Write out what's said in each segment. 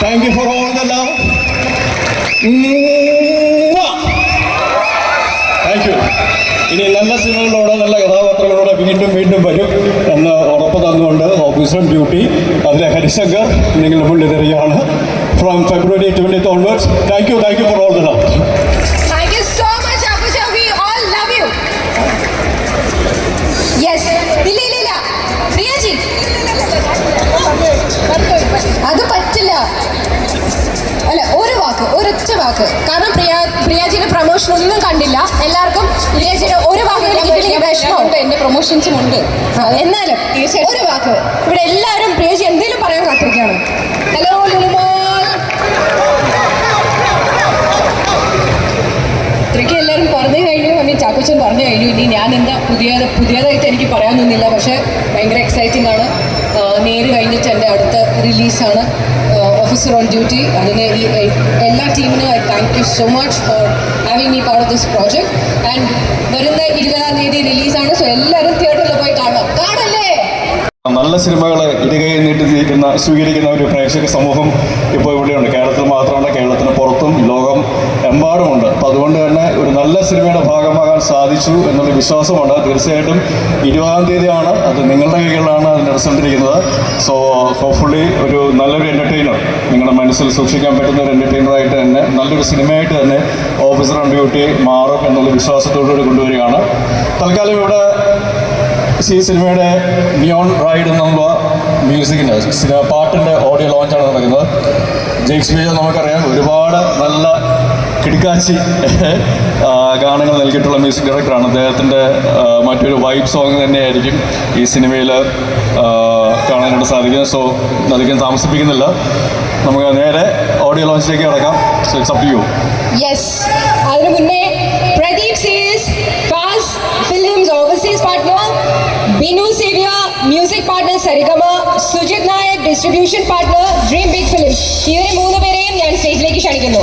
Thank you for all the love thank you ഇനി നല്ല സിനിമകളോടെ നല്ല കഥാപാത്രങ്ങളോടെ വീണ്ടും വീണ്ടും വരും എന്ന് ഉറപ്പ് തന്നുകൊണ്ട് ഓഫീസർ ഡ്യൂട്ടി. അതിലെ ഹരിശങ്കർ നിങ്ങളുടെ മുന്നിൽ തരികയാണ് from February twenty onwards thank you thank you for all the love വാക്ക് കാരണം പ്രിയ പ്രിയാജിന്റെ പ്രൊമോഷൻ ഒന്നും കണ്ടില്ല. എല്ലാവർക്കും പ്രിയാജിന് ഒരു വാക്ക് കിട്ടിയില്ലെങ്കിൽ വിഷമമുണ്ട് എന്റെ പ്രൊമോഷൻസും ഉണ്ട്. എന്നാലും. ഒരു വാക്ക് ഇവിടെ എല്ലാവരും പ്രിയജി എന്തെങ്കിലും പറയാൻ കാത്തിരിക്കുകയാണ്. ഹലോ ലുലുമോൾ ഇത്രയ്ക്ക് എല്ലാവരും പറഞ്ഞു കഴിഞ്ഞു. ഐ മീൻ ചാക്കോച്ചൻ പറഞ്ഞു കഴിഞ്ഞു. ഇനി ഞാൻ എന്താ പുതിയ പുതിയതായിട്ട് എനിക്ക് പറയാനൊന്നുമില്ല. പക്ഷേ ഭയങ്കര എക്സൈറ്റിംഗ് ആണ്. നേര് കഴിഞ്ഞിട്ട് എന്റെ അടുത്ത റിലീസാണ് ഓഫീസർ ഓൺ ഡ്യൂട്ടി അതിന് ഈ എല്ലാ ടീമിനും I thank you so much for having me part of this project and വരുന്ന ഇരുപതാം തീയതി റിലീസാണ് സോ എല്ലാവരും തിയേറ്ററിൽ പോയി കാണണം. കാണല്ലേ? നല്ല സിനിമകളെ ഇരുകൈ നീട്ടി സ്വീകരിക്കുന്ന ഒരു പ്രേക്ഷക സമൂഹം ഇപ്പോൾ ഇവിടെയുണ്ട്. കേരളത്തിൽ മാത്രമല്ല കേരളത്തിൽ എമ്പാടുമുണ്ട് അപ്പോൾ അതുകൊണ്ട് തന്നെ ഒരു നല്ല സിനിമയുടെ ഭാഗമാകാൻ സാധിച്ചു എന്നൊരു വിശ്വാസമുണ്ട്. തീർച്ചയായിട്ടും ഇരുപതാം തീയതിയാണ്. അത് നിങ്ങളുടെ കൈകളിലാണ് അതിന്റെ റിസൾട്ട് ഇരിക്കുന്നത് സോ ഹോപ്പ്ഫുള്ളി ഒരു നല്ലൊരു എന്റർടൈനർ നിങ്ങളുടെ മനസ്സിൽ സൂക്ഷിക്കാൻ പറ്റുന്ന ഒരു എന്റർടൈനറായിട്ട് തന്നെ നല്ലൊരു സിനിമയായിട്ട് തന്നെ ഓഫീസർ ഓൺ ഡ്യൂട്ടി മാറും എന്നുള്ള വിശ്വാസത്തോടുകൂടി കൊണ്ടുവരികയാണ്. തൽക്കാലം ഇവിടെ ഈ സിനിമയുടെ നിയോൺ റൈഡ് എന്നുള്ള മ്യൂസിക്കിന്റെ പാട്ടിന്റെ ഓഡിയോ ലോഞ്ചാണ് നടക്കുന്നത്. ജെയ്ക്സ് ബിജോ നമുക്കറിയാം ഒരുപാട് നല്ല കിടക്കാച്ചി ഗാനങ്ങൾ നൽകിയിട്ടുള്ള മ്യൂസിക് ഡയറക്ടറാണ് അദ്ദേഹത്തിന്റെ മറ്റൊരു വൈബ് സോങ് തന്നെയായിരിക്കും ഈ സിനിമയിൽ കാണാനായിട്ട് സാധിക്കുന്നത്. സോ അധികം താമസിപ്പിക്കുന്നില്ല. നമുക്ക് നേരെ ഓഡിയോ ലോഞ്ചിലേക്ക് കിടക്കാം. സോ അതിനു Pradeep films overseas Binu music Sujith Nayak distribution partner dream big film ഇവരെ മൂന്ന് പേരെയും ഞാൻ സ്റ്റേജിലേക്ക് ക്ഷണിക്കുന്നു.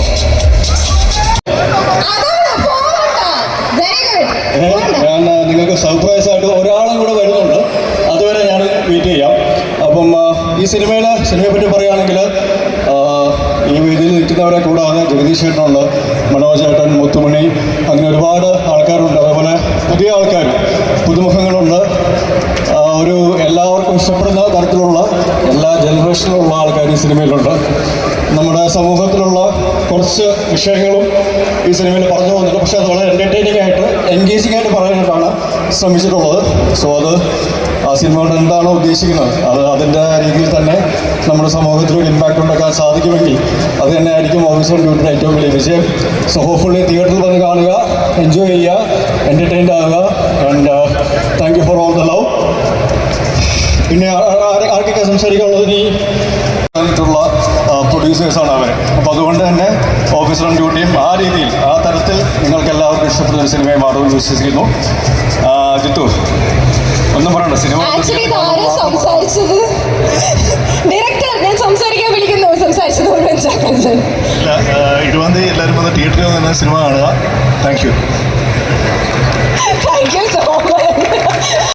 ആ, നിങ്ങൾക്ക് സർപ്രൈസ് ആയിട്ട് ഒരാളും കൂടെ വരുന്നുണ്ട്. അതുവരെ ഞാൻ വെയിറ്റ് ചെയ്യാം. അപ്പം ഈ സിനിമയിൽ സിനിമയെ പറ്റി പറയുകയാണെങ്കിൽ ഈ വേദിയിൽ നിൽക്കുന്നവരെ കൂടാതെ ജഗദീഷ് ചേട്ടനുണ്ട് മനോജ് ചേട്ടൻ മുത്തുമണി അങ്ങനെ ഒരുപാട് ആൾക്കാരുണ്ട്. അതേപോലെ പുതിയ ആൾക്കാർ പുതുമുഖങ്ങളുണ്ട്. ഒരു എല്ലാവർക്കും ഇഷ്ടപ്പെടുന്ന തരത്തിലുള്ള എല്ലാ ജനറേഷനിലുള്ള ആൾക്കാർ ഈ സിനിമയിലുണ്ട്. നമ്മുടെ സമൂഹത്തിലുള്ള കുറച്ച് വിഷയങ്ങളും ഈ സിനിമയിൽ പറഞ്ഞു പോകുന്നുണ്ട്. പക്ഷേ അത് വളരെ എന്റർടൈനിങ് ആയിട്ട് ശ്രമിച്ചിട്ടുള്ളത്. സോ അത് ആ സിനിമ കൊണ്ട് എന്താണോ ഉദ്ദേശിക്കുന്നത്. അത് അതിന്റെ രീതിയിൽ തന്നെ നമ്മുടെ സമൂഹത്തിൽ ഒരു ഇമ്പാക്റ്റ് ഉണ്ടാക്കാൻ സാധിക്കുമെങ്കിൽ അത് തന്നെ ആയിരിക്കും ഓഫീസർ ഡ്യൂട്ടിയുടെ ഏറ്റവും വലിയ വിജയം. സോ ഹോപ്പ്ഫുള്ളി തിയേറ്ററിൽ വന്ന് കാണുക എൻജോയ് ചെയ്യുക എന്റർടൈൻഡ് ആവുക and thank you for all the love പിന്നെ ആർക്കൊക്കെ സംസാരിക്കാനുള്ളത് ഈ ായിട്ടുള്ള പ്രൊഡ്യൂസേഴ്സാണ് അവർ അപ്പോൾ അതുകൊണ്ട് തന്നെ ഓഫീസർ ഡ്യൂട്ടിയും ആ രീതിയിൽ ആ തരത്തിൽ നിങ്ങൾക്ക് എല്ലാവർക്കും ഇഷ്ടപ്പെടുന്ന ഒരു സിനിമയെ മാറുമെന്ന് വിശ്വസിക്കുന്നു ജിത്തു ഒന്നും പറയണ്ട സിനിമ ആക്ച്വലി ഇതാരും സംസാരിച്ചത്? ഡയറക്ടർ ഞാൻ സംസാരിക്കാൻ വിളിക്കുന്നു സംസാരിച്ചത് ഇരുപതാം തീയതി എല്ലാവരും വന്ന് തിയേറ്ററിൽ നിന്ന് സിനിമ കാണുക. Thank you thank U